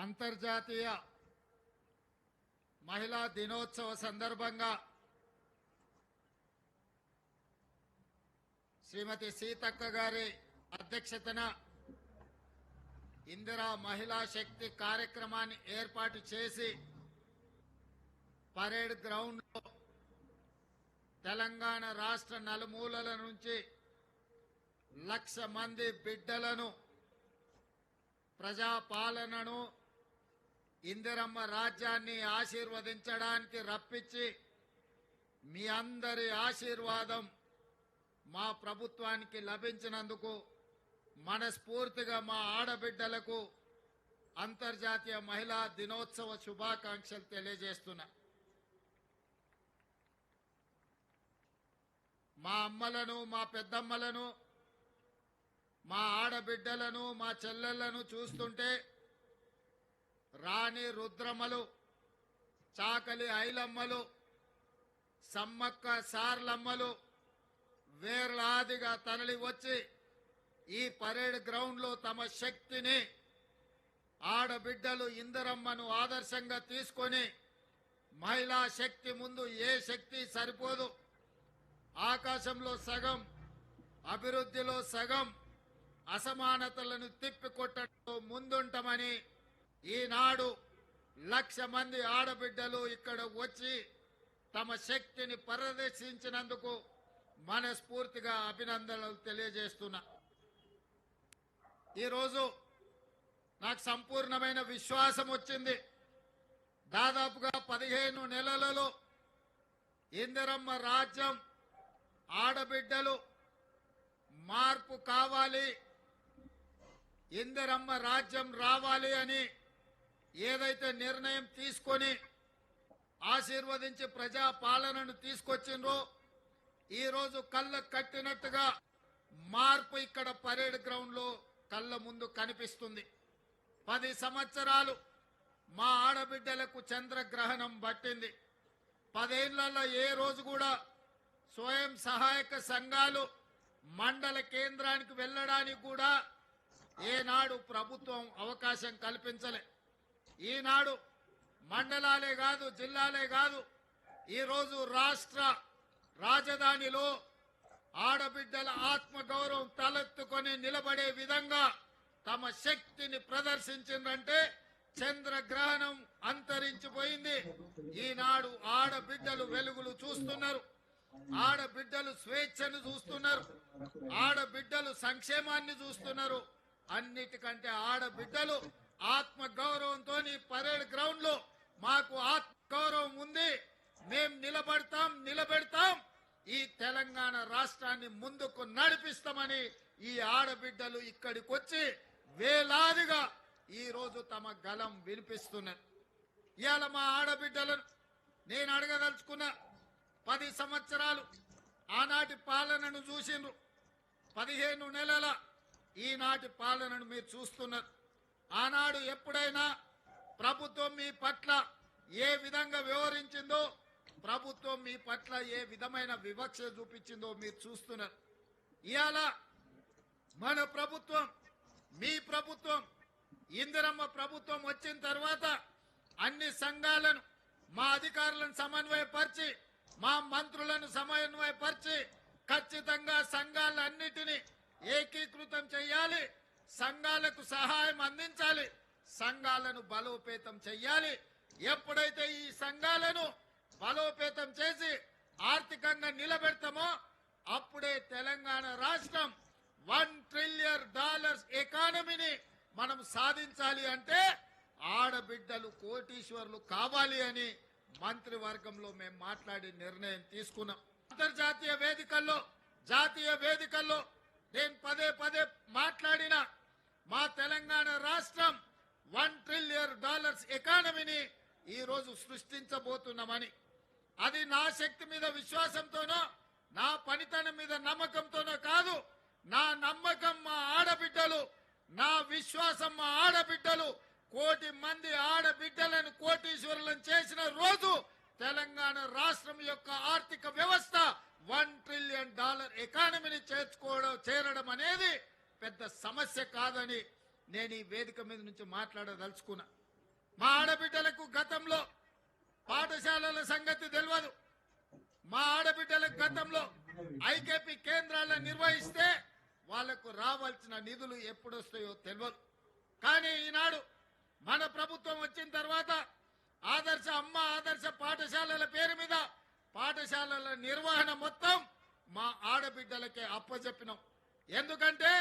అంతర్జాతీయ మహిళా దినోత్సవ సందర్భంగా శ్రీమతి సీతక్క గారి అధ్యక్షతన ఇందిరా మహిళా శక్తి కార్యక్రమాన్ని ఏర్పాటు చేసి పరేడ్ గ్రౌండ్లో తెలంగాణ రాష్ట్ర నలుమూలల నుంచి లక్ష మంది బిడ్డలను ప్రజాపాలనను ఇందిరమ్మ రాజ్యాన్ని ఆశీర్వదించడానికి రప్పించి మీ అందరి ఆశీర్వాదం మా ప్రభుత్వానికి లభించినందుకు మనస్ఫూర్తిగా మా ఆడబిడ్డలకు అంతర్జాతీయ మహిళా దినోత్సవ శుభాకాంక్షలు తెలియజేస్తున్నా. మా అమ్మలను మా పెద్దమ్మలను మా ఆడబిడ్డలను మా చెల్లెళ్ళను చూస్తుంటే రాణి రుద్రమ్మలు చాకలి ఐలమ్మలు సమ్మక్క సార్లమ్మలు వేర్లాదిగా తరలి వచ్చి ఈ పరేడ్ గ్రౌండ్లో తమ శక్తిని ఆడబిడ్డలు ఇందరమ్మను ఆదర్శంగా తీసుకొని మహిళా శక్తి ముందు ఏ శక్తి సరిపోదు? ఆకాశంలో సగం అభివృద్ధిలో సగం అసమానతలను తిప్పికొట్టడంలో ముందుంటామని ఈనాడు లక్ష మంది ఆడబిడ్డలు ఇక్కడ వచ్చి తమ శక్తిని ప్రదర్శించినందుకు మనస్ఫూర్తిగా అభినందనలు తెలియజేస్తున్నా. ఈరోజు నాకు సంపూర్ణమైన విశ్వాసం వచ్చింది. దాదాపుగా పదిహేను నెలలలో ఇందిరమ్మ రాజ్యం ఆడబిడ్డలు మార్పు కావాలి ఇందిరమ్మ రాజ్యం రావాలి అని ఏదైతే నిర్ణయం తీసుకొని ఆశీర్వదించి ప్రజా పాలనను తీసుకొచ్చిండ్రో ఈరోజు కళ్ళ కట్టినట్టుగా మార్పు ఇక్కడ పరేడ్ గ్రౌండ్లో కళ్ళ ముందు కనిపిస్తుంది. పది సంవత్సరాలు మా ఆడబిడ్డలకు చంద్రగ్రహణం పట్టింది. పదేళ్ళలో ఏ రోజు కూడా స్వయం సహాయక సంఘాలు మండల కేంద్రానికి వెళ్ళడానికి కూడా ఏనాడు ప్రభుత్వం అవకాశం కల్పించలే. ఈనాడు మండలాలే కాదు జిల్లాలే కాదు ఈరోజు రాష్ట్ర రాజధానిలో ఆడబిడ్డల ఆత్మగౌరవం తలెత్తుకొని నిలబడే విధంగా తమ శక్తిని ప్రదర్శించిందంటే చంద్రగ్రహణం అంతరించిపోయింది. ఈనాడు ఆడబిడ్డలు వెలుగులు చూస్తున్నారు. ఆడబిడ్డలు స్వేచ్ఛను చూస్తున్నారు. ఆడబిడ్డలు సంక్షేమాన్ని చూస్తున్నారు. అన్నిటికంటే ఆడబిడ్డలు ఆత్మ గౌరవంతో పరేడ్ గ్రౌండ్లో మాకు ఆత్మ గౌరవం ఉంది. మేం నిలబడతాం నిలబెడతాం. ఈ తెలంగాణ రాష్ట్రాన్ని ముందుకు నడిపిస్తామని ఈ ఆడబిడ్డలు ఇక్కడికి వచ్చి వేలాదిగా ఈ రోజు తమ గలం వినిపిస్తున్నారు. ఇవాళ మా ఆడబిడ్డలను నేను అడగదలుచుకున్న పది సంవత్సరాలు ఆనాటి పాలనను చూసిండ్రు. పదిహేను నెలల ఈనాటి పాలనను మీరు చూస్తున్నారు. ఆనాడు ఎప్పుడైనా ప్రభుత్వం మీ పట్ల ఏ విధంగా వ్యవహరించిందో ప్రభుత్వం మీ పట్ల ఏ విధమైన వివక్ష చూపించిందో మీరు చూస్తున్నారు. ఇవాళ మన ప్రభుత్వం మీ ప్రభుత్వం ఇందిరమ్మ ప్రభుత్వం వచ్చిన తర్వాత అన్ని సంఘాలను మా అధికారులను సమన్వయపరిచి మా మంత్రులను సమన్వయపరిచి ఖచ్చితంగా సంఘాలన్నిటినీ ఏకీకృతం చేయాలి. సంఘాలకు సహాయం అందించాలి. సంఘాలను బలోపేతం చెయ్యాలి. ఎప్పుడైతే ఈ సంఘాలను బలోపేతం చేసి ఆర్థికంగా నిలబెడతామో అప్పుడే తెలంగాణ రాష్ట్రం వన్ ట్రిలియన్ డాలర్స్ ఎకానమీని మనం సాధించాలి అంటే ఆడబిడ్డలు కోటీశ్వర్లు కావాలి అని మంత్రివర్గంలో మేము మాట్లాడి నిర్ణయం తీసుకున్నాం. అంతర్జాతీయ వేదికల్లో జాతీయ వేదికల్లో నేను పదే పదే మాట్లాడిన మా తెలంగాణ రాష్ట్రం వన్ ట్రిలియన్ డాలర్స్ ఎకానమీని ఈ రోజు సృష్టించబోతున్నామని. అది నా శక్తి మీద విశ్వాసంతోనో నా పనితనం మీద నమ్మకంతోనో కాదు నా నమ్మకం మా ఆడబిడ్డలు నా విశ్వాసం మా ఆడబిడ్డలు కోటి మంది ఆడబిడ్డలను కోటీశ్వరులను చేసిన రోజు తెలంగాణ రాష్ట్రం యొక్క ఆర్థిక వ్యవస్థ వన్ ట్రిలియన్ డాలర్ ఎకానమీని చేర్చుకోవడం చేరడం అనేది పెద్ద సమస్య కాదని నేను ఈ వేదిక మీద నుంచి మాట్లాడదలుచుకున్నా. మా ఆడబిడ్డలకు గతంలో పాఠశాలల సంగతి తెలియదు మా ఆడబిడ్డలకు గతంలో ఐకేపీ కేంద్రాలను నిర్వహిస్తే వాళ్ళకు రావాల్సిన నిధులు ఎప్పుడు వస్తాయో తెలియదు కానీ ఈనాడు మన ప్రభుత్వం వచ్చిన తర్వాత ఆదర్శ అమ్మ ఆదర్శ పాఠశాలల పేరు మీద పాఠశాలల నిర్వహణ మొత్తం మా ఆడబిడ్డలకే అప్పచెప్పినాం ఎందుకంటే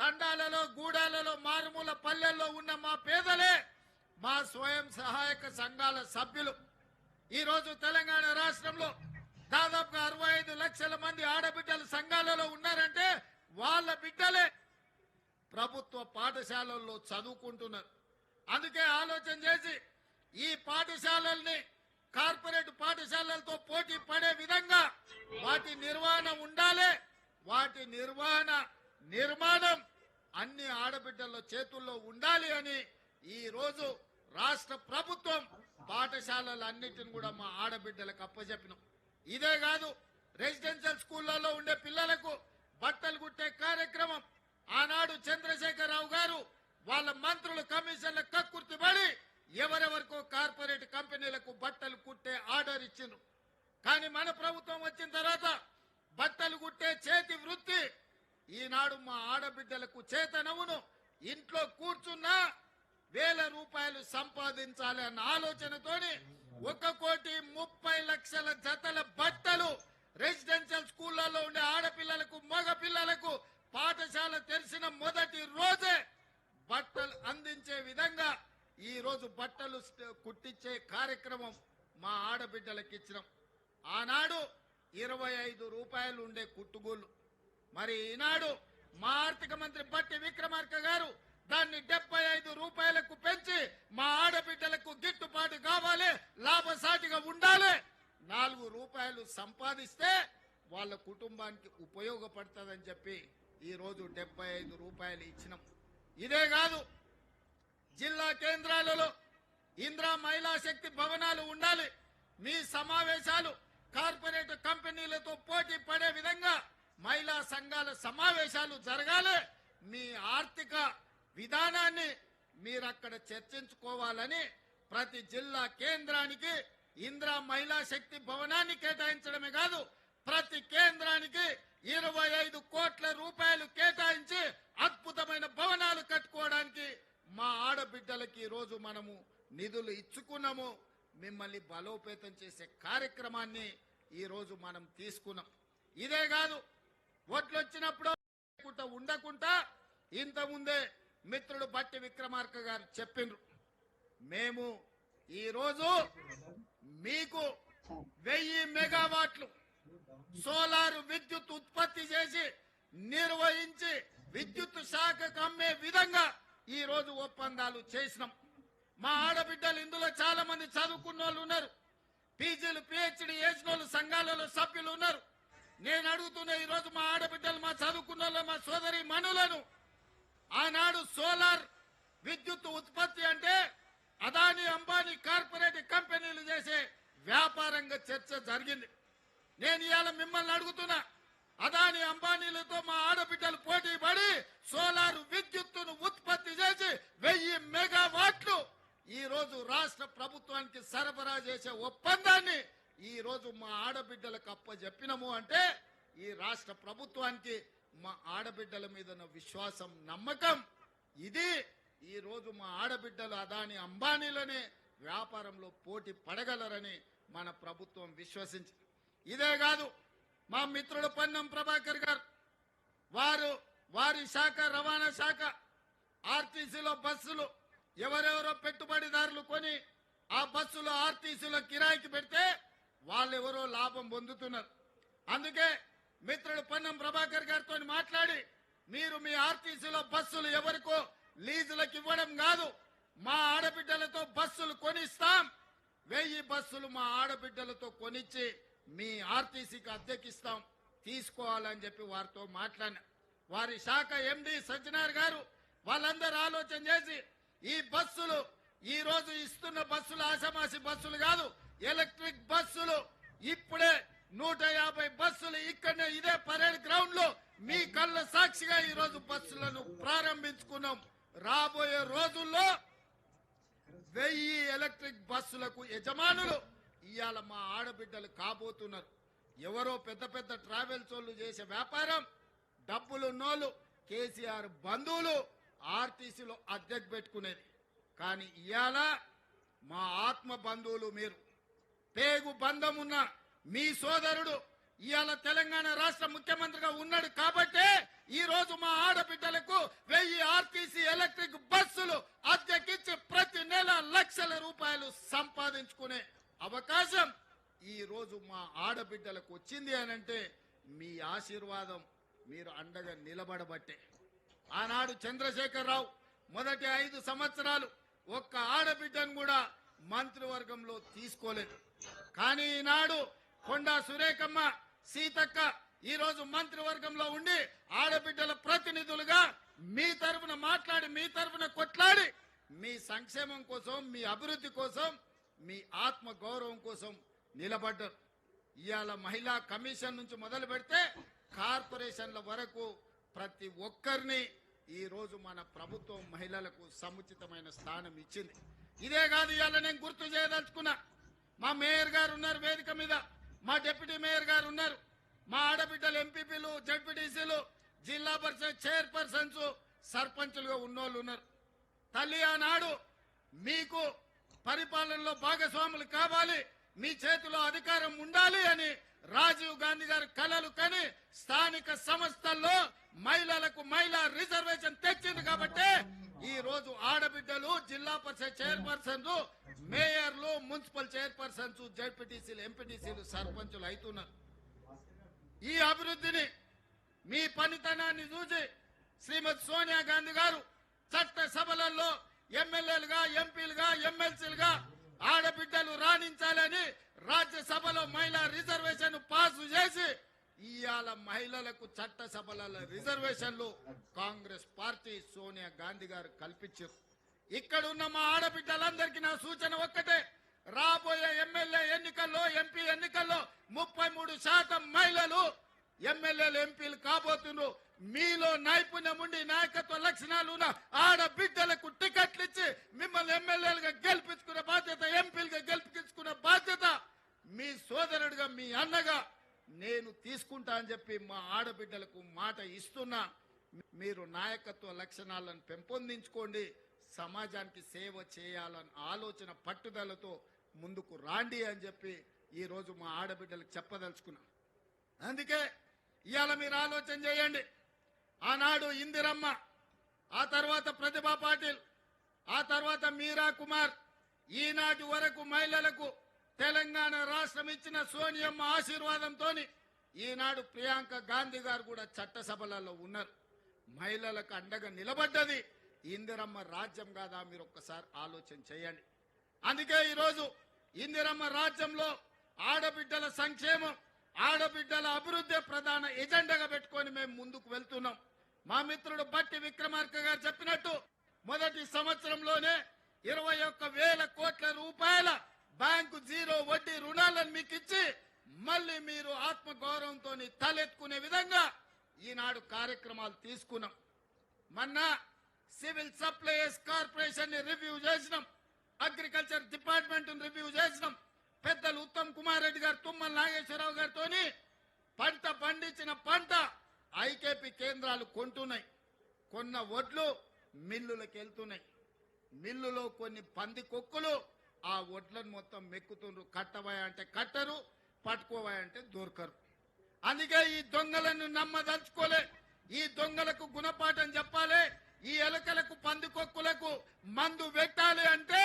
తండాలలో గూడాలలో మారుమూల పల్లెల్లో ఉన్న మా పేదలే మా స్వయం సహాయక సంఘాల సభ్యులు. ఈరోజు తెలంగాణ రాష్ట్రంలో దాదాపుగా అరవై ఐదు లక్షల మంది ఆడబిడ్డలు సంఘాలలో ఉన్నారంటే వాళ్ళ బిడ్డలే ప్రభుత్వ పాఠశాలల్లో చదువుకుంటున్నారు. అందుకే ఆలోచన చేసి ఈ పాఠశాలల్ని కార్పొరేట్ పాఠశాలలతో పోటీ పడే విధంగా వాటి నిర్వహణ ఉండాలి వాటి నిర్వహణ నిర్మాణం అన్ని ఆడబిడ్డల చేతుల్లో ఉండాలి అని ఈ రోజు రాష్ట్ర ప్రభుత్వం పాఠశాలలన్నిటిని కూడా మా ఆడబిడ్డలకు అప్పచెప్పినాం ఇదే కాదు రెసిడెన్షియల్ స్కూళ్ళలో ఉండే పిల్లలకు బట్టలు కుట్టే కార్యక్రమం. ఆనాడు చంద్రశేఖరరావు గారు వాళ్ళ మంత్రులు కమిషన్ల కక్కుర్తి పడి ఎవరెవరికో కార్పొరేట్ కంపెనీలకు బట్టలు కుట్టే ఆర్డర్ ఇచ్చిండ్రు. కానీ మన ప్రభుత్వం వచ్చిన తర్వాత బట్టలు కుట్టే చేతి వృత్తి ఈనాడు మా ఆడబిడ్డలకు చేతనవును. ఇంట్లో కూర్చున్నా వేల రూపాయలు సంపాదించాలి అన్న ఆలోచనతోని ఒక కోటి ముప్పై లక్షల జతల బట్టలు రెసిడెన్షియల్ స్కూళ్ళలో ఉండే ఆడపిల్లలకు మగ పిల్లలకు పాఠశాల తెరిచిన మొదటి రోజే బట్టలు అందించే విధంగా ఈ రోజు బట్టలు కుట్టించే కార్యక్రమం మా ఆడబిడ్డలకు ఇచ్చినాం. ఆనాడు ఇరవై ఐదు రూపాయలు ఉండే కుట్టుగోళ్ళు. మరి ఈనాడు మా ఆర్థిక మంత్రి బట్టి విక్రమార్క గారు దాన్ని డెబ్బై ఐదు రూపాయలకు పెంచి మా ఆడబిడ్డలకు గిట్టుబాటు కావాలి లాభసాటిగా ఉండాలి. నాలుగు రూపాయలు సంపాదిస్తే వాళ్ళ కుటుంబానికి ఉపయోగపడుతుందని చెప్పి ఈరోజు డెబ్బై ఐదు రూపాయలు ఇచ్చినాం. ఇదే కాదు జిల్లా కేంద్రాలలో ఇంద్రా మహిళా శక్తి భవనాలు ఉండాలి. మీ సమావేశాలు కార్పొరేట్ కంపెనీలతో పోటీ పడే విధంగా మహిళా సంఘాల సమావేశాలు జరగాలి. మీ ఆర్థిక విధానాన్ని మీరు అక్కడ చర్చించుకోవాలని ప్రతి జిల్లా కేంద్రానికి ఇందిరా మహిళా శక్తి భవనాన్ని కేటాయించడమే కాదు ప్రతి కేంద్రానికి ఇరవై ఐదు కోట్ల రూపాయలు కేటాయించి అద్భుతమైన భవనాలు కట్టుకోవడానికి మా ఆడబిడ్డలకి ఈ రోజు మనము నిధులు ఇచ్చుకున్నాము. మిమ్మల్ని బలోపేతం చేసే కార్యక్రమాన్ని ఈరోజు మనం తీసుకున్నాం. ఇదే కాదు ఓట్లు వచ్చినప్పుడు ఉండకుండా ఇంత ముందే మిత్రుడు బట్టి విక్రమార్క గారు చెప్పిండ్రు. మేము ఈ రోజు మీకు వెయ్యి మెగావాట్లు సోలార్ విద్యుత్ ఉత్పత్తి చేసి నిర్వహించి విద్యుత్ శాఖకు అమ్మే విధంగా ఈ రోజు ఒప్పందాలు చేసినాం. మా ఆడబిడ్డలు ఇందులో చాలా మంది చదువుకున్న వాళ్ళు ఉన్నారు. పీజీలు పిహెచ్డి చేసిన వాళ్ళు సంఘాలలో సభ్యులు ఉన్నారు. నేను అడుగుతున్న ఈరోజు మా ఆడబిడ్డలు మా చదువుకున్న మా సోదరి మనులను ఆనాడు సోలార్ విద్యుత్ ఉత్పత్తి అంటే అదాని అంబానీ కార్పొరేట్ కంపెనీలు చేసే వ్యాపారంగా చర్చ జరిగింది. నేను ఇవాళ మిమ్మల్ని అడుగుతున్నా అదాని అంబానీలతో మా ఆడబిడ్డలు పోటీ పడి సోలార్ విద్యుత్తును ఉత్పత్తి చేసి వెయ్యి మెగావాట్లు ఈ రోజు రాష్ట్ర ప్రభుత్వానికి సరఫరా చేసే ఒప్పందాన్ని ఈరోజు మా ఆడబిడ్డలకు అప్పచెప్పినము అంటే ఈ రాష్ట్ర ప్రభుత్వానికి మా ఆడబిడ్డల మీద విశ్వాసం నమ్మకం ఇది ఈరోజు మా ఆడబిడ్డలు అదాని అంబానీలనే వ్యాపారంలో పోటీ పడగలరని మన ప్రభుత్వం విశ్వసించి ఇదే కాదు మా మిత్రుడు పన్నం ప్రభాకర్ గారు వారు వారి శాఖ రవాణా శాఖ ఆర్టీసీలో బస్సులు ఎవరెవరో పెట్టుబడిదారులు కొని ఆ బస్సులు ఆర్టీసీలో కిరాయికి పెడితే వాళ్ళెవరో లాభం పొందుతున్నారు. అందుకే మిత్రుడు పన్నం ప్రభాకర్ గారితో మాట్లాడి మీరు మీ ఆర్టీసీలో బస్సులు ఎవరికో లీజులకు ఇవ్వడం కాదు మా ఆడబిడ్డలతో బస్సులు కొనిస్తాం. వెయ్యి బస్సులు మా ఆడబిడ్డలతో కొనిచ్చి మీ ఆర్టీసీకి అద్దెకిస్తాం. తీసుకోవాలని చెప్పి వారితో మాట్లాడిన. వారి శాఖ ఎండి సజ్జనార్ గారు వాళ్ళందరూ ఆలోచన చేసి ఈ బస్సులు ఈ రోజు ఇస్తున్న బస్సులు ఆషామాషి బస్సులు కాదు ఎలక్ట్రిక్ బస్సులు ఇప్పుడే నూట యాభై బస్సులు ఇక్కడనే ఇదే పరేడ్ గ్రౌండ్లో మీ కళ్ళ సాక్షిగా ఈ రోజు బస్సులను ప్రారంభించుకున్నాం. రాబోయే రోజుల్లో వెయ్యి ఎలక్ట్రిక్ బస్సులకు యజమానులు ఇవాళ మా ఆడబిడ్డలు కాబోతున్నారు. ఎవరో పెద్ద పెద్ద ట్రావెల్స్ వాళ్ళు చేసే వ్యాపారం డబ్బులు నోలు కేసీఆర్ బంధువులు ఆర్టీసీలో అద్దెకు పెట్టుకునేది. కానీ ఇవాళ మా ఆత్మ బంధువులు మీరు. పేగు బంధమున్న మీ సోదరుడు ఇవాళ తెలంగాణ రాష్ట్ర ముఖ్యమంత్రిగా ఉన్నాడు కాబట్టే ఈ రోజు మా ఆడబిడ్డలకు వెయ్యి ఆర్టీసీ ఎలక్ట్రిక్ బస్సులు అద్దెకిచ్చి ప్రతి నెల లక్షల రూపాయలు సంపాదించుకునే అవకాశం ఈ రోజు మా ఆడబిడ్డలకు వచ్చింది అనంటే మీ ఆశీర్వాదం మీరు అండగా నిలబడబట్టే. ఆనాడు చంద్రశేఖరరావు మొదటి ఐదు సంవత్సరాలు ఒక్క ఆడబిడ్డను కూడా మంత్రివర్గంలో తీసుకోలేదు. కానీ ఈనాడు కొండా సురేఖమ్మ సీతక్క ఈ రోజు మంత్రివర్గంలో ఉండి ఆడబిడ్డల ప్రతినిధులుగా మీ తరఫున మాట్లాడి మీ తరఫున కొట్లాడి మీ సంక్షేమం కోసం మీ అభివృద్ధి కోసం మీ ఆత్మ గౌరవం కోసం నిలబడ్డారు. ఇవాళ మహిళా కమిషన్ నుంచి మొదలు పెడితే కార్పొరేషన్ల వరకు ప్రతి ఒక్కరిని ఈ రోజు మన ప్రభుత్వం మహిళలకు సముచితమైన స్థానం ఇచ్చింది. ఇదే కాదు ఇవాళ నేను గుర్తు చేయదలుచుకున్నా. మా మేయర్ గారు ఉన్నారు వేదిక మీద. మా డిప్యూటీ మేయర్ గారు ఉన్నారు. మా ఆడబిడ్డలు ఎంపీపీలు జడ్పీటీసీలు జిల్లా పరిషత్ చైర్పర్సన్స్ సర్పంచులుగా ఉన్నోళ్ళు ఉన్నారు. తల్లి ఆనాడు మీకు పరిపాలనలో భాగస్వాములు కావాలి మీ చేతిలో అధికారం ఉండాలి అని రాజీవ్ గాంధీ గారి కలలు కని స్థానిక సంస్థల్లో మహిళలకు మహిళా రిజర్వేషన్ తెచ్చింది కాబట్టి ఈ రోజు ఆడబిడ్డలు జిల్లా పరిషత్ చైర్పర్సన్ మేయర్లు మున్సిపల్ చైర్పర్సన్స్ జడ్పీటీసీలు ఎంపీటీసీలు సర్పంచులు అవుతున్నారు. ఈ అభివృద్ధిని మీ పనితనాన్ని చూసి శ్రీమతి సోనియా గాంధీ గారు చట్ట సభలలో ఎమ్మెల్యేలుగా ఎంపీలుగా ఎమ్మెల్సీలుగా ఆడబిడ్డలు రాణించాలని రాజ్యసభలో మహిళా రిజర్వేషన్ పాస్ చేసి ఇవాళ మహిళలకు చట్ట సభల రిజర్వేషన్లు కాంగ్రెస్ పార్టీ సోనియా గాంధీ గారు కల్పించారు. ఇక్కడ ఉన్న మా ఆడబిడ్డలందరికీ నా సూచన ఒక్కటే. రాబోయే ఎమ్మెల్యే ఎన్నికల్లో ఎంపీ ఎన్నికల్లో ముప్పై మూడు శాతం మహిళలు ఎమ్మెల్యేలు ఎంపీలు కాబోతున్నారు మీలో నైపుణ్యం ఉండి నాయకత్వ లక్షణాలు ఉన్న ఆడబిడ్డలకు టికెట్లు ఇచ్చి మిమ్మల్ని ఎమ్మెల్యేలుగా గెలిపించుకునే బాధ్యత ఎంపీలుగా గెలిపించుకునే బాధ్యత మీ సోదరుడిగా మీ అన్నగా నేను తీసుకుంటా అని చెప్పి మా ఆడబిడ్డలకు మాట ఇస్తున్నా మీరు నాయకత్వ లక్షణాలను పెంపొందించుకోండి సమాజానికి సేవ చేయాలని ఆలోచన పట్టుదలతో ముందుకు రాండి అని చెప్పి ఈరోజు మా ఆడబిడ్డలకు చెప్పదలుచుకున్నా. అందుకే ఇవాళ మీరు ఆలోచన చేయండి. ఆనాడు ఇందిరమ్మ ఆ తర్వాత ప్రతిభా పాటిల్ ఆ తర్వాత మీరా కుమార్ ఈనాటి వరకు మహిళలకు తెలంగాణ రాష్ట్రం ఇచ్చిన సోనియమ్మ ఆశీర్వాదంతో ఈనాడు ప్రియాంక గాంధీ గారు కూడా చట్టసభలలో ఉన్నారు. మహిళలకు అండగా నిలబడ్డది ఇందిరమ్మ రాజ్యం కాదా మీరు ఒక్కసారి ఆలోచన చేయండి. అందుకే ఈరోజు ఇందిరమ్మ రాజ్యంలో ఆడబిడ్డల సంక్షేమం ఆడబిడ్డల అభివృద్ధి ప్రధాన ఎజెండాగా పెట్టుకొని మేము ముందుకు వెళ్తున్నాం. మా మిత్రుడు బట్టి విక్రమార్క గారు చెప్పినట్టు మొదటి సంవత్సరంలోనే ఇరవై ఒక్క వేల కోట్ల రూపాయల బ్యాంకు జీరో వడ్డీ రుణాలను మీకు ఇచ్చి మళ్ళీ మీరు ఆత్మగౌరవంతో తలెత్తుకునే విధంగా ఈనాడు కార్యక్రమాలు తీసుకున్నాం. మొన్న సివిల్ సప్లైస్ కార్పొరేషన్ని రివ్యూ చేసినాం. అగ్రికల్చర్ డిపార్ట్మెంట్ రివ్యూ చేసినాం. పెద్దలు ఉత్తమ్ కుమార్ రెడ్డి గారు తుమ్మల నాగేశ్వరరావు గారితో పంట పండించిన పంట ఐకేపీ కేంద్రాలు కొంటున్నాయి. కొన్న వడ్లు మిల్లులకు వెళ్తున్నాయి మిల్లులో కొన్ని పంది కొక్కులు ఆ వడ్లను మొత్తం మెక్కుతుండ్రు. కట్టవాయ అంటే కట్టరు పట్టుకోవాయంటే దొరకరు. అందుకే ఈ దొంగలను నమ్మదలుచుకోలే. ఈ దొంగలకు గుణపాఠం చెప్పాలి. ఈ ఎలకలకు పందికొక్కులకు మందు పెట్టాలి అంటే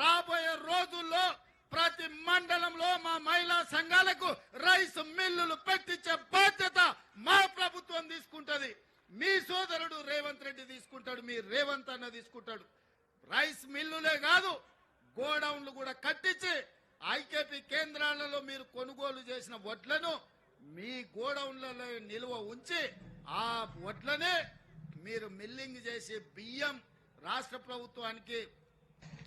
రాబోయే రోజుల్లో ప్రతి మండలంలో మా మహిళా సంఘాలకు రైస్ మిల్లులు పెట్టించే బాధ్యత మా ప్రభుత్వం తీసుకుంటది. మీ సోదరుడు రేవంత్ రెడ్డి తీసుకుంటాడు మీ రేవంత్ అన్న తీసుకుంటాడు. రైస్ మిల్లులే కాదు గోడౌన్లు కూడా కట్టించి ఐకేపీ కేంద్రాలలో మీరు కొనుగోలు చేసిన వడ్లను మీ గోడౌన్లలో నిల్వ ఉంచి ఆ వడ్లనే మీరు మిల్లింగ్ చేసి బియ్యం రాష్ట్ర ప్రభుత్వానికి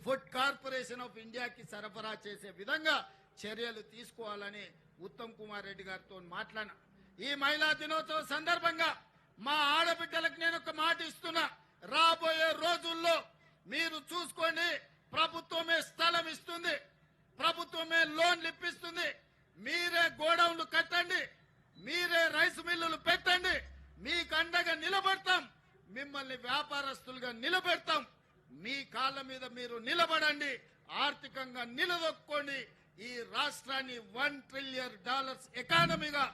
ఫుడ్ కార్పొరేషన్ ఆఫ్ ఇండియాకి సరఫరా చేసే విధంగా చర్యలు తీసుకోవాలని ఉత్తమ్ కుమార్ రెడ్డి గారితో మాట్లాడిన. ఈ మహిళా దినోత్సవం సందర్భంగా మా ఆడబిడ్డలకు నేను ఒక మాట ఇస్తున్నా. రాబోయే రోజుల్లో మీరు చూసుకోండి ప్రభుత్వమే స్థలం ఇస్తుంది. ప్రభుత్వమే లోన్లు ఇప్పిస్తుంది. మీరే గోడౌన్లు కట్టండి. మీరే రైస్ మిల్లులు పెట్టండి. మీకు అండగా నిలబడతాం. మిమ్మల్ని వ్యాపారస్తులుగా నిలబెడతాం. మీ కాళ్ళ మీద మీరు నిలబడండి. ఆర్థికంగా నిలదొక్కోండి. ఈ రాష్ట్రాన్ని వన్ ట్రిలియన్ డాలర్స్ ఎకానమీగా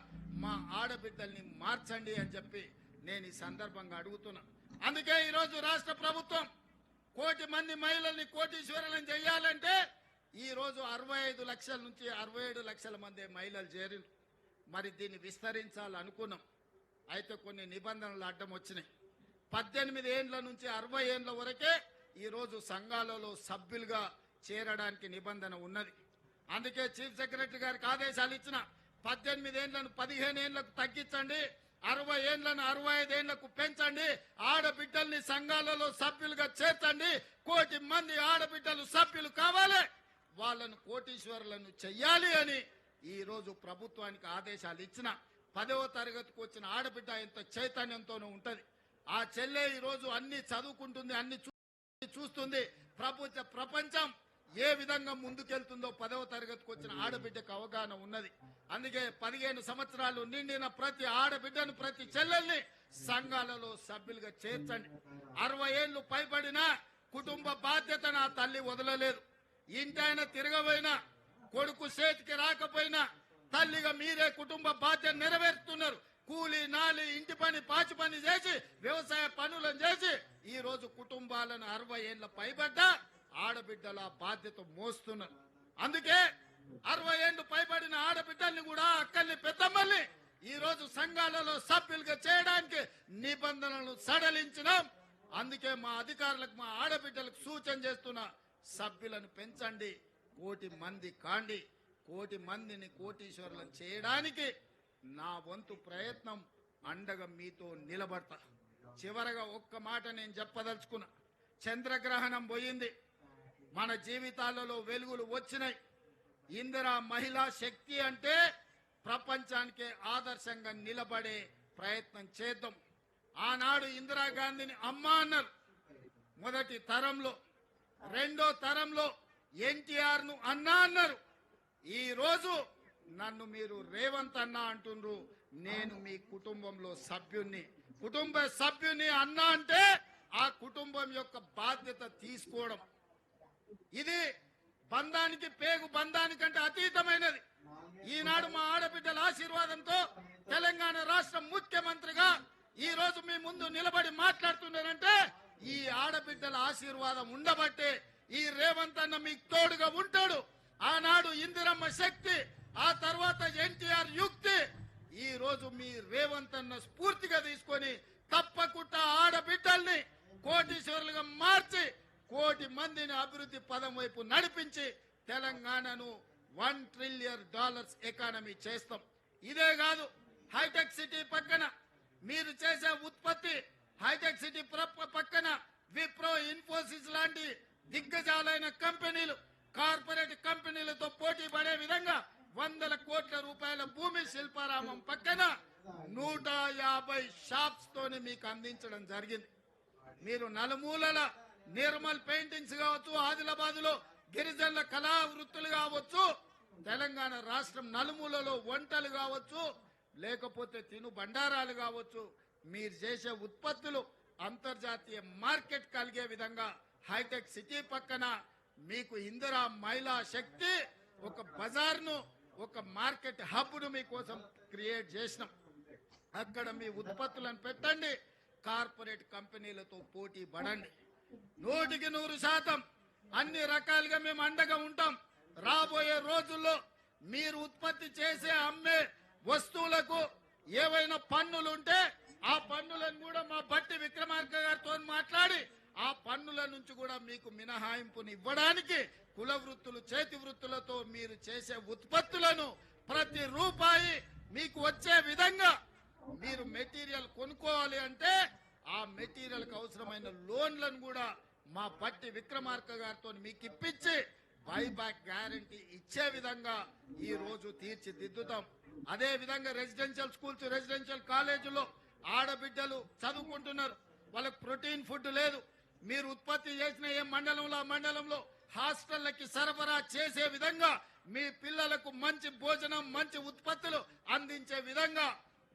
మా ఆడబిడ్డల్ని మార్చండి అని చెప్పి నేను ఈ సందర్భంగా అడుగుతున్నా. అందుకే ఈరోజు రాష్ట్ర ప్రభుత్వం కోటి మంది మహిళల్ని కోటీశ్వరులను చేయాలంటే ఈరోజు అరవై ఐదు లక్షల నుంచి అరవై ఏడు లక్షల మంది మహిళలు చేరి మరి దీన్ని విస్తరించాలనుకున్నాం అయితే కొన్ని నిబంధనలు అడ్డం వచ్చినాయి. పద్దెనిమిది ఏండ్ల నుంచి అరవై ఏండ్ల వరకే ఈరోజు సంఘాలలో సభ్యులుగా చేరడానికి నిబంధన ఉన్నది. అందుకే చీఫ్ సెక్రటరీ గారికి ఆదేశాలు ఇచ్చిన పద్దెనిమిది ఏండ్లను పదిహేను ఏండ్లకు తగ్గించండి. అరవై ఏండ్లను అరవై ఐదు ఏండ్లకు పెంచండి. ఆడబిడ్డల్ని సంఘాలలో సభ్యులుగా చేర్చండి. కోటి మంది ఆడబిడ్డలు సభ్యులు కావాలి. వాళ్ళను కోటీశ్వరులను చెయ్యాలి అని ఈ రోజు ప్రభుత్వానికి ఆదేశాలు ఇచ్చిన పదవ తరగతికి వచ్చిన ఆడబిడ్డ ఎంత చైతన్యంతోనూ ఉంటుంది. ఆ చెల్లె ఈ రోజు అన్ని చదువుకుంటుంది అన్ని చూస్తుంది. ప్రపంచ ప్రపంచం ఏ విధంగా ముందుకెళ్తుందో పదవ తరగతికి వచ్చిన ఆడబిడ్డకు అవగాహన ఉన్నది. అందుకే పదిహేను సంవత్సరాలు నిండిన ప్రతి ఆడబిడ్డను ప్రతి చెల్లెల్ని సంఘాలలో సభ్యులుగా చేర్చండి. అరవై ఏళ్ళు పైబడిన కుటుంబ బాధ్యత నా తల్లి వదలలేదు. ఇంటైనా తిరగబోయినా కొడుకు చేతికి రాకపోయినా తల్లిగా మీరే కుటుంబ బాధ్యత నెరవేరుతున్నారు కూలి నాలి ఇంటి పని పాచి పని చేసి వ్యవసాయ పనులను చేసి ఈ రోజు కుటుంబాలను అరవై ఏళ్ళ పైబడ్డ ఆడబిడ్డల బాధ్యత మోస్తున్నారు. అందుకే అరవై ఏళ్ళు పైబడిన ఆడబిడ్డల్ని కూడా అక్కల్ని పెద్దమ్మల్ని ఈ రోజు సంఘాలలో సభ్యులుగా చేయడానికి నిబంధనలు సడలించినాం. అందుకే మా అధికారులకు మా ఆడబిడ్డలకు సూచన చేస్తున్న సభ్యులను పెంచండి కోటి మంది కాండి కోటి మందిని కోటీశ్వరులను చేయడానికి నా వంతు ప్రయత్నం అండగా మీతో నిలబడతా. చివరగా ఒక్క మాట నేను చెప్పదలుచుకున్నా. చంద్రగ్రహణం పోయింది. మన జీవితాలలో వెలుగులు వచ్చినాయి. ఇందిరా మహిళా శక్తి అంటే ప్రపంచానికే ఆదర్శంగా నిలబడే ప్రయత్నం చేద్దాం. ఆనాడు ఇందిరాగాంధీని అమ్మ అన్నారు. మొదటి తరంలో రెండో తరంలో ఎన్టీఆర్ను అన్నా అన్నారు. ఈ రోజు నన్ను మీరు రేవంత్ అన్న అంటుండ్రు. నేను మీ కుటుంబంలో సభ్యుణ్ణి. కుటుంబ సభ్యుని అన్నా అంటే ఆ కుటుంబం యొక్క బాధ్యత తీసుకోవడం. ఇది బంధానికి పేగు బంధానికంటే అతీతమైనది. ఈనాడు మా ఆడబిడ్డల ఆశీర్వాదంతో తెలంగాణ రాష్ట్ర ముఖ్యమంత్రిగా ఈ రోజు మీ ముందు నిలబడి మాట్లాడుతున్నారంటే ఈ ఆడబిడ్డల ఆశీర్వాదం ఉండబట్టే ఈ రేవంత్ అన్న మీకు తోడుగా ఉంటాడు. ఆనాడు ఇందిరమ్మ శక్తి ఆ తర్వాత ఎన్టీఆర్ యుక్తి ఈ రోజు మీ రేవంత్ అన్న స్ఫూర్తిగా తీసుకొని తప్పకుండా ఆడబిడ్డల్ని కోటీశ్వరులుగా మార్చి కోటి మందిని అభివృద్ధి పదం వైపు నడిపించి తెలంగాణను వన్ ట్రిలియన్ డాలర్స్ ఎకానమీ చేస్తాం. ఇదే కాదు హైటెక్ సిటీ పక్కన మీరు చేసే ఉత్పత్తి హైటెక్ సిటీ ప్ర- పక్కన విప్రో ఇన్ఫోసిస్ లాంటి దిగ్గజాలైన కంపెనీలు కార్పొరేట్ కంపెనీలతో పోటీ పడే విధంగా వందల కోట్ల రూపాయల భూమి శిల్పారామం పక్కన నూట యాభై షాప్స్ తోని మీకు అందించడం జరిగింది. మీరు నలుమూలల నిర్మల్ పెయింటింగ్స్ కావచ్చు ఆదిలాబాద్లో గిరిజనుల కళా వృత్తులు కావచ్చు తెలంగాణ రాష్ట్రం నలుమూలలో వంటలు కావచ్చు లేకపోతే తిను బండారాలు కావచ్చు. మీరు చేసే ఉత్పత్తులు అంతర్జాతీయ మార్కెట్ కలిగే విధంగా హైటెక్ సిటీ పక్కన మీకు ఇందిరా మహిళా శక్తి ఒక బజార్ను ఒక మార్కెట్ హబ్ను మీకోసం క్రియేట్ చేసినాం. అక్కడ మీ ఉత్పత్తులను పెట్టండి కార్పొరేట్ కంపెనీలతో పోటీ పడండి. నూటికి నూరు శాతం అన్ని రకాలుగా మేము అండగా ఉంటాం. రాబోయే రోజుల్లో మీరు ఉత్పత్తి చేసే అమ్మే వస్తువులకు ఏవైనా పన్నులు ఉంటే ఆ పన్నులను కూడా మా బట్టి విక్రమార్క గారితో మాట్లాడి ఆ పన్నుల నుంచి కూడా మీకు మినహాయింపుని ఇవ్వడానికి కుల వృత్తులు చేతి వృత్తులతో మీరు చేసే ఉత్పత్తులను ప్రతి రూపాయి మీకు వచ్చే విధంగా మీరు మెటీరియల్ కొనుక్కోవాలి అంటే ఆ మెటీరియల్కు అవసరమైన లోన్లను కూడా మా పట్టి విక్రమార్క గారితో మీకు ఇప్పించి బైబ్యాక్ గ్యారంటీ ఇచ్చే విధంగా ఈ రోజు తీర్చిదిద్దుతాం. అదే విధంగా రెసిడెన్షియల్ స్కూల్స్ రెసిడెన్షియల్ కాలేజీలో ఆడబిడ్డలు చదువుకుంటున్నారు. వాళ్ళకి ప్రోటీన్ ఫుడ్ లేదు. మీరు ఉత్పత్తి చేసిన ఏ మండలంలో ఆ మండలంలో హాస్టళ్ళకి సరఫరా చేసే విధంగా మీ పిల్లలకు మంచి భోజనం మంచి ఉత్పత్తులు అందించే విధంగా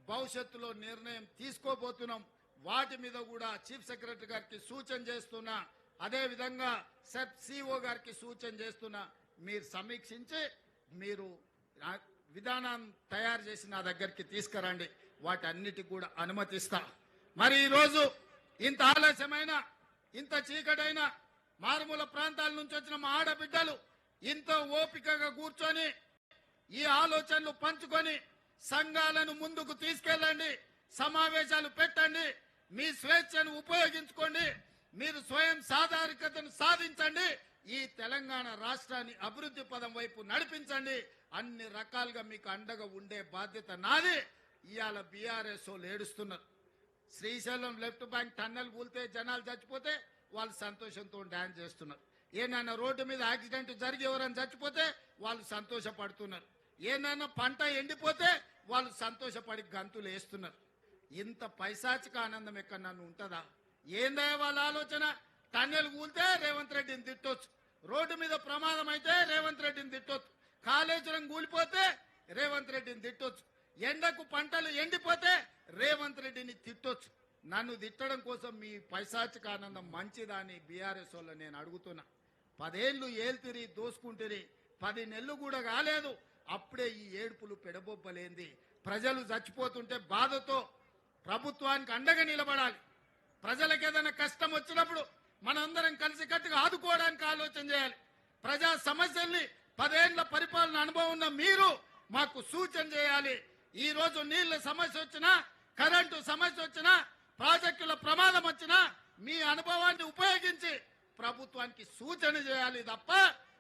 భవిష్యత్తులో నిర్ణయం తీసుకోబోతున్నాం. వాటి మీద కూడా చీఫ్ సెక్రటరీ గారికి సూచన చేస్తున్నా. అదే విధంగా సెప్ సిఓ గారికి సూచన చేస్తున్నా. మీరు సమీక్షించి మీరు విధానం తయారు చేసి నా దగ్గరికి తీసుకురండి. వాటన్నిటికి కూడా అనుమతిస్తా. మరి ఈరోజు ఇంత ఆలస్యమైన ఇంత చీకటైన మారుమూల ప్రాంతాల నుంచి వచ్చిన మా ఆడబిడ్డలు ఇంత ఓపికగా కూర్చొని ఈ ఆలోచనలు పంచుకొని సంఘాలను ముందుకు తీసుకెళ్ళండి సమావేశాలు పెట్టండి మీ స్వేచ్ఛను ఉపయోగించుకోండి. మీరు స్వయం సాధారికతను సాధించండి. ఈ తెలంగాణ రాష్ట్రాన్ని అభివృద్ధి పదం వైపు నడిపించండి. అన్ని రకాలుగా మీకు అండగా ఉండే బాధ్యత నాది. ఇవాళ బీఆర్ఎస్ వాళ్ళు ఏడుస్తున్నారు. శ్రీశైలం లెఫ్ట్ బ్యాంక్ టన్నెల్ కూలితే జనాలు చచ్చిపోతే వాళ్ళు సంతోషంతో డ్యాన్స్ చేస్తున్నారు. ఏనైనా రోడ్డు మీద యాక్సిడెంట్ జరిగి ఎవరైనా చచ్చిపోతే వాళ్ళు సంతోషపడుతున్నారు. ఏనైనా పంట ఎండిపోతే వాళ్ళు సంతోషపడి గంతులు వేస్తున్నారు ఇంత పైశాచిక ఆనందం ఎక్కడ నన్ను ఉంటుందా? ఏందా వాళ్ళ ఆలోచన? టన్నెల్ కూలితే రేవంత్ రెడ్డిని తిట్టొచ్చు. రోడ్డు మీద ప్రమాదం అయితే రేవంత్ రెడ్డిని తిట్టొచ్చు. కాళేశ్వరం కూలిపోతే రేవంత్ రెడ్డిని తిట్టొచ్చు. ఎండకు పంటలు ఎండిపోతే రేవంత్ రెడ్డిని తిట్టొచ్చు. నన్ను తిట్టడం కోసం మీ పైశాచిక ఆనందం మంచిదా అని బీఆర్ఎస్ వాళ్ళు నేను అడుగుతున్నా. పదేళ్ళు ఏల్తిరి దోసుకుంటిరి పది నెలలు కూడా కాలేదు. అప్పుడే ఈ ఏడుపులు పెడబొబ్బలేంది. ప్రజలు చచ్చిపోతుంటే బాధతో ప్రభుత్వానికి అండగా నిలబడాలి. ప్రజలకు ఏదైనా కష్టం వచ్చినప్పుడు మనందరం కలిసికట్టుగా ఆదుకోవడానికి ఆలోచన చేయాలి. ప్రజా సమస్యల్ని పదేళ్ళ పరిపాలన అనుభవం ఉన్న మీరు మాకు సూచన చేయాలి. ఈ రోజు నీళ్ళ సమస్య వచ్చినా కరెంటు సమస్య వచ్చినా ప్రాజెక్టుల ప్రమాదం వచ్చినా మీ అనుభవాన్ని ఉపయోగించి ప్రభుత్వానికి సూచన చేయాలి తప్ప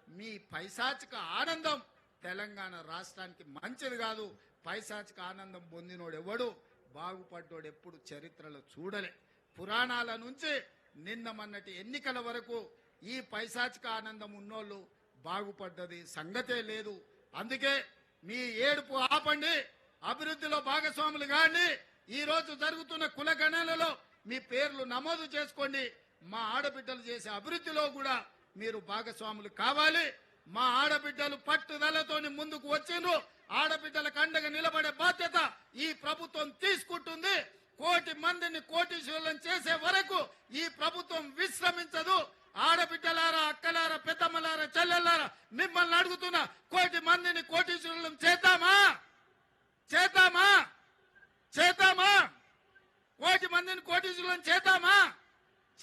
మీ పైశాచిక ఆనందం తెలంగాణ రాష్ట్రానికి మంచిది కాదు. పైశాచిక ఆనందం పొందినోడు ఎవడు? బాగుపడ్డోడు ఎప్పుడు చరిత్రలో చూడలే. పురాణాల నుంచి నిన్న మొన్నటి ఎన్నికల వరకు ఈ పైశాచిక ఆనందం ఉన్నోళ్ళు బాగుపడ్డది సంగతే లేదు. అందుకే మీ ఏడుపు ఆపండి. అభివృద్ధిలో భాగస్వాములు కానీ ఈరోజు జరుగుతున్న కుల గణనలో మీ పేర్లు నమోదు చేసుకోండి. మా ఆడబిడ్డలు చేసే అభివృద్ధిలో కూడా మీరు భాగస్వాములు కావాలి. మా ఆడబిడ్డలు పట్టుదలతోని ముందుకు వచ్చిండ్రు. ఆడబిడ్డల కండగా నిలబడే బాధ్యత ఈ ప్రభుత్వం తీసుకుంటుంది. కోటి మందిని కోటీశ్వరులను చేసే వరకు ఈ ప్రభుత్వం విశ్రమించదు. ఆడబిడ్డలారా అక్కలారా పెద్దమ్మలారా చెల్లెల్లారా మిమ్మల్ని అడుగుతున్నా కోటి మందిని కోటీశ్వరులను చేద్దామా? చేద్దామా? చేద్దామా? కోటి మందిని కోటీశ్వరులను చేద్దామా?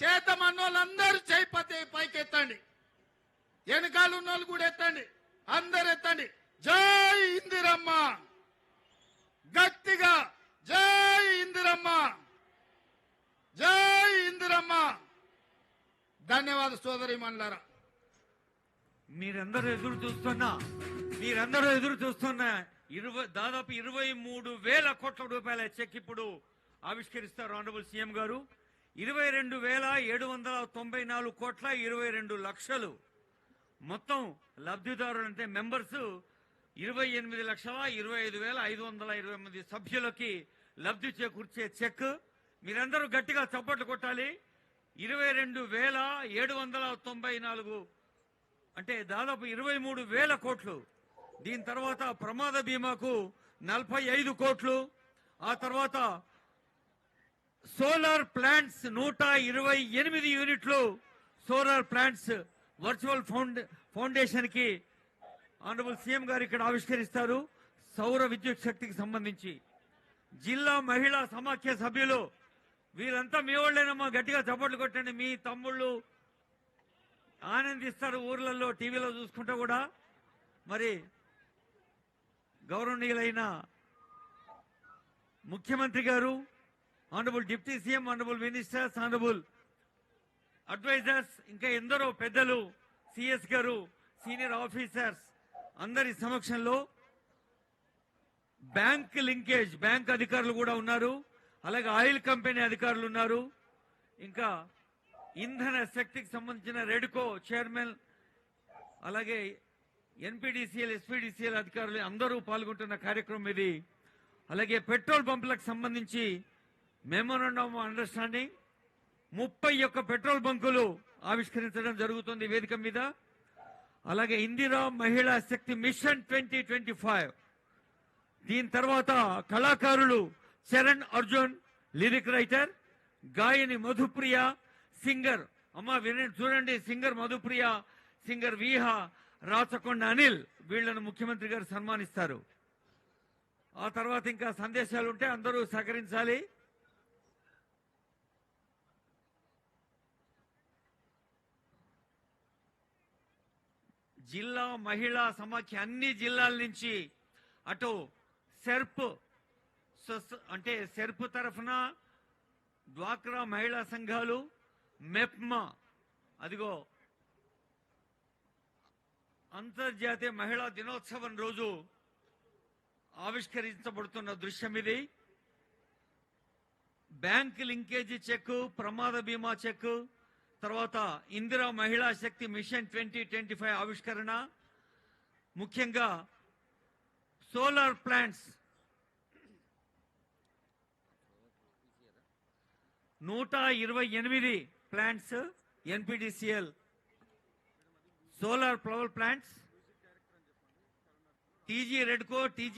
చేద్దామన్నోళ్ళందరూ చేయి పైకెత్తండి. వెనకాల ఉన్న వాళ్ళు కూడా ఎత్తండి. అందరు ఎత్తండి. జై ఇందిరమ్మ. గట్టిగా జై ఇందిరమ్మ. జై ఇందిరమ్మ. ధన్యవాద సోదరి మండలరా మీరందరూ ఎదురు చూస్తున్నా మీరందరూ ఎదురు చూస్తున్న ఇరవై దాదాపు ఇరవై మూడు వేల కోట్ల రూపాయల చెక్ ఇప్పుడు ఆవిష్కరిస్తారు ఆనరబుల్ సీఎం గారు. ఇరవై రెండు వేల ఏడు వందల తొంభై నాలుగు కోట్ల ఇరవై రెండు లక్షలు మొత్తం లబ్ధిదారులు అంటే మెంబర్స్ ఇరవై ఎనిమిది లక్షల ఇరవై ఐదు వేల ఐదు వందల ఇరవై ఎనిమిది సభ్యులకి లబ్ధి చేకూర్చే చెక్. మీరందరూ గట్టిగా చప్పట్లు కొట్టాలి. ఇరవై రెండు వేల ఏడు వందల తొంభై నాలుగు అంటే దాదాపు ఇరవై మూడు వేల కోట్లు. దీని తర్వాత ప్రమాద బీమాకు నలభై ఐదు కోట్లు. ఆ తర్వాత సోలార్ ప్లాంట్స్ నూట ఇరవై ఎనిమిది యూనిట్లు సోలార్ ప్లాంట్స్ వర్చువల్ ఫౌండ్ ఫౌండేషన్కి ఆనరబుల్ సీఎం గారు ఇక్కడ ఆవిష్కరిస్తారు సౌర విద్యుత్ శక్తికి సంబంధించి. జిల్లా మహిళా సమాఖ్య సభ్యులు వీరంతా మీ వాళ్ళేనమ్మా గట్టిగా చప్పట్లు కొట్టండి. మీ తమ్ముళ్ళు ఆనందిస్తారు ఊర్లలో టీవీలో చూసుకుంటూ కూడా. మరి గౌరవనీయులైన ముఖ్యమంత్రి గారు honourable deputy CM honourable ministers honourable advisers ఇంకా ఎందరో పెద్దలు సిఎస్ గారు సీనియర్ ఆఫీసర్స్ అందరి సమక్షంలో బ్యాంక్ లింకేజ్ బ్యాంక్ అధికారులు కూడా ఉన్నారు. అలాగే ఆయిల్ కంపెనీ అధికారులు ఉన్నారు. ఇంకా ఇంధన శక్తికి సంబంధించిన రెడ్కో చైర్మన్ అలాగే ఎన్పిడిసిఎల్ ఎస్పీడీసీఎల్ అధికారులు అందరూ పాల్గొంటున్న కార్యక్రమం ఇది. అలాగే పెట్రోల్ పంపులకు సంబంధించి మెమోరాండమ్ అండర్స్టాండింగ్ ముప్పై ఒక్క పెట్రోల్ బంకులు ఆవిష్కరించడం జరుగుతుంది ఈ వేదిక మీద. అలాగే Indira Mahila Shakti mission twenty twenty five. దీని తర్వాత కళాకారులు చరణ్ అర్జున్ లిరిక్ రైటర్ గాయని మధుప్రియ సింగర్ అమ్మ వినండి చూడండి సింగర్ మధుప్రియ సింగర్ వీహ రాచకొండ అనిల్ వీళ్ళను ముఖ్యమంత్రి గారు సన్మానిస్తారు. ఆ తర్వాత ఇంకా సందేశాలు ఉంటే అందరూ సహకరించాలి. జిల్లా మహిళా సమాఖ్య అన్ని జిల్లాల నుంచి అటు సెర్ప్ అంటే సెర్ప్ తరఫున డ్వాక్రా మహిళా సంఘాలు మెప్మా అదిగో అంతర్జాతీయ మహిళా దినోత్సవం రోజు ఆవిష్కరించబడుతున్న దృశ్యం ఇది. బ్యాంక్ లింకేజీ చెక్ ప్రమాద బీమా చెక్ తర్వాత Indira Mahila Shakti mission twenty twenty five ఆవిష్కరణ ముఖ్యంగా సోలార్ ప్లాంట్స్. నూట ఇరవై ఎనిమిది plants NPDCL solar power plants. TG REDCO TG